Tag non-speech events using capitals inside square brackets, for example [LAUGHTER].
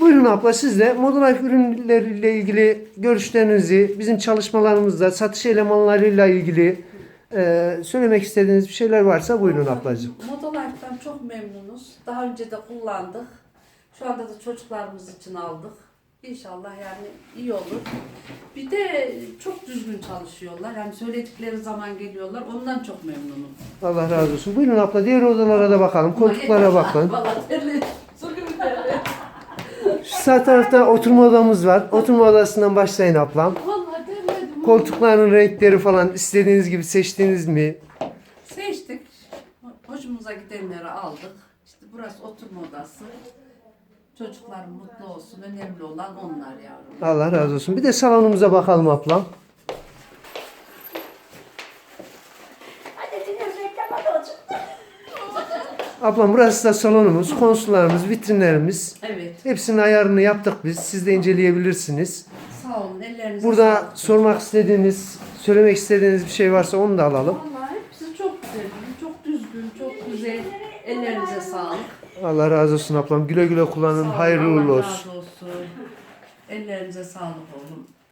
Buyurun abla siz de Modelife ürünleriyle ilgili görüşlerinizi, bizim çalışmalarımızda satış elemanlarıyla ilgili e, söylemek istediğiniz bir şeyler varsa buyurun ablacığım. Modalife'den çok memnunuz. Daha önce de kullandık. Şu anda da çocuklarımız için aldık. İnşallah yani iyi olur. Bir de çok düzgün çalışıyorlar. Yani söyledikleri zaman geliyorlar. Ondan çok memnunum. Allah razı olsun. Buyurun abla diğer odalara da bakalım. Koltuklara bakın. [LAUGHS] Valla terli. Şu sağ tarafta oturma odamız var. Oturma odasından başlayın ablam. Valla terledim. Koltukların renkleri falan istediğiniz gibi seçtiniz mi? Seçtik. Hoşumuza gidenleri aldık. İşte burası oturma odası. Çocuklar mutlu olsun. Önemli olan onlar yavrum. Allah razı olsun. Bir de salonumuza bakalım ablam. Ablam burası da salonumuz, konsollarımız, vitrinlerimiz. Evet. Hepsinin ayarını yaptık biz. Siz de inceleyebilirsiniz. Sağ olun. Ellerinize Burada sağlık. sormak istediğiniz, söylemek istediğiniz bir şey varsa onu da alalım. Vallahi hepsi çok güzel, çok düzgün, çok güzel. Ellerinize sağlık. Allah razı olsun ablam. Güle güle kullanın. Sağ olun, Hayırlı uğurlu Allah olsun. razı olsun. Ellerinize sağlık